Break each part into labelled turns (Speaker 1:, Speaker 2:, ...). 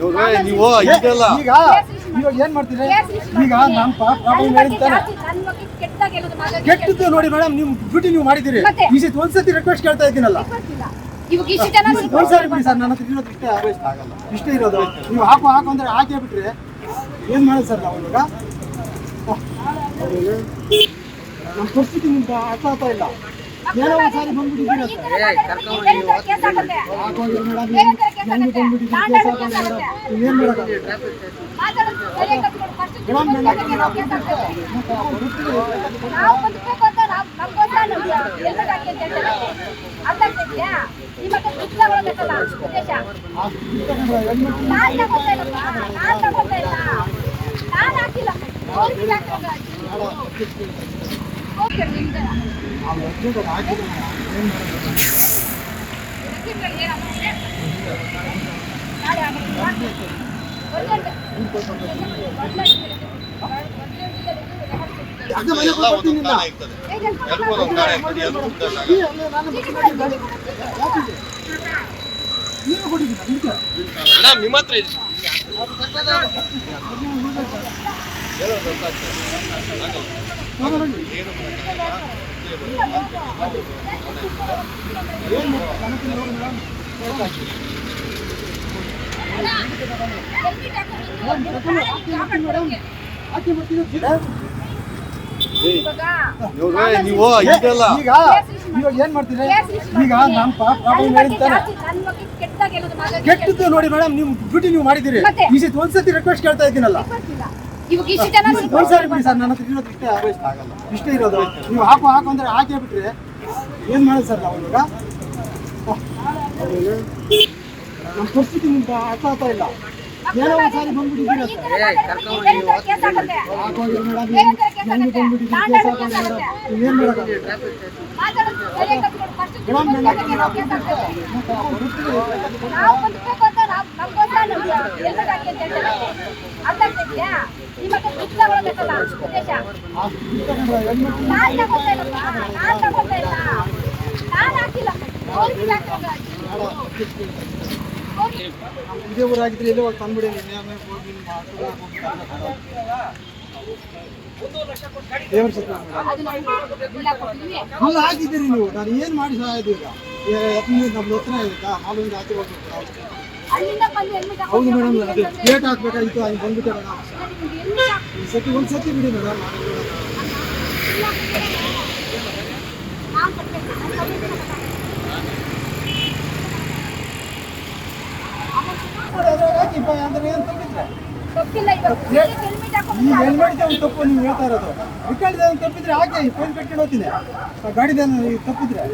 Speaker 1: ಇವ್ರೇ ನೀವು ಇದೆಲ್ಲ
Speaker 2: ಈಗ ಇವಾಗ ಏನ್ ಮಾಡ್ತೀರಿ? ಈಗ ನಮ್ಮ ಪ್ರಾಬ್ಲಮ್ ಕೆಟ್ಟದ್ದು ನೋಡಿ ಮೇಡಮ್ ನೀವು ಡ್ಯೂಟಿ ನೀವು
Speaker 3: ಮಾಡಿದಿರಿ?
Speaker 2: ಈ ಸತಿ ಒಂದ್ಸತಿ ರಿಕ್ವೆಸ್ಟ್ ಕೇಳ್ತಾ ಇದ್ದೀನಲ್ಲ?
Speaker 3: ಇವಾಗ ಇಷ್ಟು ಜನ
Speaker 2: ಒಂದ್ಸರಿ ಬಿಡಿ ಸರ್ ನನ್ನ ಹತ್ರ ಇರೋದು ಇಷ್ಟೇ ಆಗಲ್ಲ. ಇಷ್ಟೇ ಇರೋದು. ನೀವು ಹಾಕು ಹಾಕು ಅಂದ್ರೆ ಹಾಕೇ ಬಿಟ್ರೆ ಏನ್ ಮಾಡೋದು ಸರ್ ನಾವು ಇವಾಗ? ನಮ್ಮ ಪರಿಸ್ಥಿತಿ ನಿಮ್ಗೆ ಅರ್ಥ ಆಗ್ತಾ ಇಲ್ಲ. ಏನೋ ಒಂದ್ ಸಾರಿ ಬಂದ್ಬಿಟ್ಟಿದ್ದೀರ?
Speaker 1: ನಿಮ್ಮ ಹತ್ರ ಇದೆ. ಏನು ನೀವು ಇದೆಲ್ಲ
Speaker 2: ಈಗ ಇವಾಗ ಏನ್ ಮಾಡ್ತೀರಿ? ಈಗ ಪ್ರಾಬ್ಲಮ್ ಹೇಳ್ತಾನೆ ಕೆಟ್ಟದ್ದು ನೋಡಿ ಮೇಡಮ್ ನೀವು ಡ್ಯೂಟಿ ನೀವು
Speaker 3: ಮಾಡಿದಿರಿ?
Speaker 2: ಈ ಒಂದ್ಸತಿ ರಿಕ್ವೆಸ್ಟ್ ಕೇಳ್ತಾ ಇದ್ದೀನಲ್ಲ.
Speaker 3: ಇವಾಗ ಇಷ್ಟು ಜನ
Speaker 2: ಬಿಡಿ ಸರ್ ನನ್ನ ಹತ್ರ ಇರೋದು ಇಷ್ಟೇ ಆಗಲ್ಲ. ಇಷ್ಟೇ ಇರೋದು. ನೀವು ಹಾಕು ಹಾಕು ಅಂದ್ರೆ ಹಾಕೇ ಬಿಟ್ರೆ ಏನ್ ಮಾಡೋದು ಸರ್ ನಾವು ಇವಾಗ? ನಮ್ಮ ಪರಿಸ್ಥಿತಿ ನಿಮ್ಗೆ ಅರ್ಥ ಆಗ್ತಾ ಇಲ್ಲ. ಏನೋ ಒಂದ್ಸಾರಿ ಸಾರಿ ಬಂದ್ಬಿಟ್ಟಿದ್ದೀರ ಹಾಕೋಗಿ ಮೇಡಮ್ ಏನ್ ಮಾಡೋದು? ಇದೇ ಊರಾಗಿದ್ರೆ ಎಲ್ಲೇ ಹೋಗಿ ತಂದ್ಬಿಡಿ ನಿನ್ನೆ ಹೋಗಿ ದೇವ್ರ. ಅಲ್ಲ ಹಾಕಿದ್ದೀರಿ ನೀವು ನಾನು ಏನು ಮಾಡಿ ಯಾಕಂದ್ರೆ ನಮ್ದು ಹತ್ರ ಆಯ್ತಾ ಹೌದು ಮೇಡಮ್ ಅದೇ ಲೇಟ್ ಹಾಕ್ಬೇಕಾಗಿತ್ತು ಅಲ್ಲಿ ಬಂದ್ಬಿಟ್ಟೆ ಮೇಡಮ್ ಸತಿ ಒಂದು ಸತಿ ಬಿಡಿ ಮೇಡಮ್ ಅಂದ್ರೆ ಏನು
Speaker 3: ತಪ್ಪಿಲ್ಲ ಇವಾಗ ಹೆಲ್ಮೆಟ್
Speaker 2: ಮಾಡಿದ್ದೆ ಒಂದು ತಪ್ಪು, ನೀವು ಹೇಳ್ತಾ ಇರೋದು. ಒಂದು ತಪ್ಪಿದ್ರೆ ಹಾಗೆ ಫೋನ್ ಕಟ್ಕೊಂಡು ಹೋಗ್ತೀನಿ. ಆ ಗಾಡಿದೇನು ತಪ್ಪಿದ್ರೆ.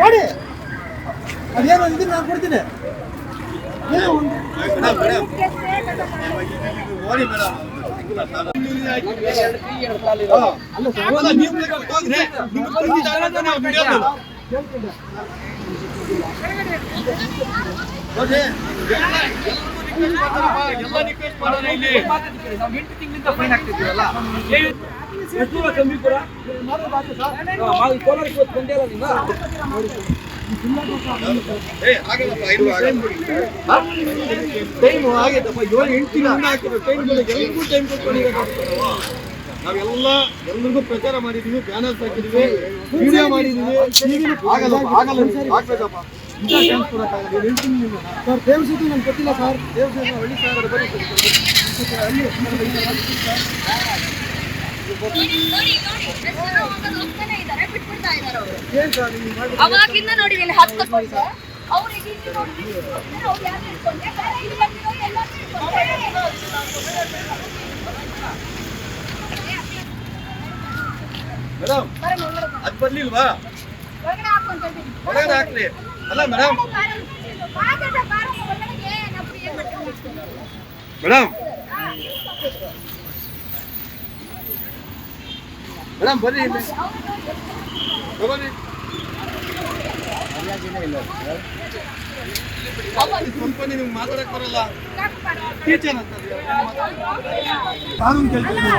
Speaker 2: ಮಾಡಿ. ಅದೇನು ಇದನ್ನ ನಾನು ಕೊಡ್ತೀನಿ. ಏನೋ ಅಲ್ಲ
Speaker 1: ಟೈಮ್ ಆಗೈತಪ್ಪ ಏಳು ಎಂಟು ತಿಂಗಳಿಂದ ಹಾಕಿರೋ ಟೈಮ್ ಎಲ್ರಿಗೂ ಟೈಮ್ ನಾವೆಲ್ಲ ಎಲ್ರಿಗೂ ಪ್ರಚಾರ ಮಾಡಿದೀವಿ ಬ್ಯಾನರ್ಸ್ ಹಾಕಿದೀವಿ ವಿಡಿಯೋ ಮಾಡಿದೀವಿ ಆಗಲ್ಲ ಆಗಲ್ಲ. ಹಾಕ್ಬೇಕಪ್ಪ
Speaker 2: ಸರ್ ದೇವಸ್ಥಾನ ನನ್ಗೆ ಗೊತ್ತಿಲ್ಲ ಸರ್ ಹಳ್ಳಿ ಸರ್ ಬರೀ ಅಲ್ಲಿ ಏನು ಸರ್ ನೀವು
Speaker 3: ನೋಡಿ ಇಲ್ಲಿ
Speaker 1: ಮೇಡಮ್. ಅದ್ ಬರ್ಲಿಲ್ವಾ
Speaker 3: ಹೇಳ್ತೀನಿ.
Speaker 1: ಒಳಗಡೆ ಹಾಕ್ಲಿ ಅಲ್ಲ ಮೇಡಮ್ ಮೇಡಮ್ ಮೇಡಮ್ ತಗೊಳ್ಳಿ ಕಂಪನಿ ನಿಮ್ಗೆ ಮಾತಾಡಕ್ ಬರಲ್ಲ. ಟೀಚರ್ ಅಂತ
Speaker 2: ಕಾನೂನು ಕೇಳ್ತೀವಿ?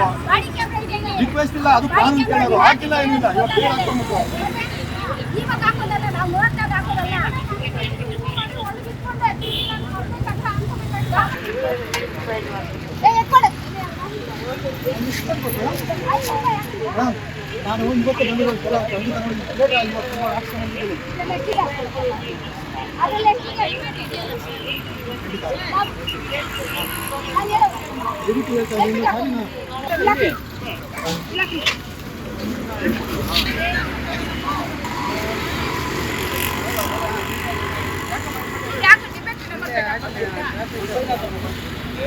Speaker 2: ರಿಕ್ವೆಸ್ಟ್ ಇಲ್ಲ ಅದು ಕಾನೂನು ಕೇಳೋದು. ಹಾಕಿಲ್ಲ ಏನಿಲ್ಲ. ಹಾಕ್ಕೊಂಬಿಟ್ಟು
Speaker 3: ಇವಾಗ ಹಾಕೋದಲ್ಲ ನಾವು ನೋಡ್ದಾಗ ಹಾಕೋದಲ್ಲ ನಾನು ಒಂದು ಬಂದಿರೋ ಸಲ ತಂದು ಆಕ್ಷನ್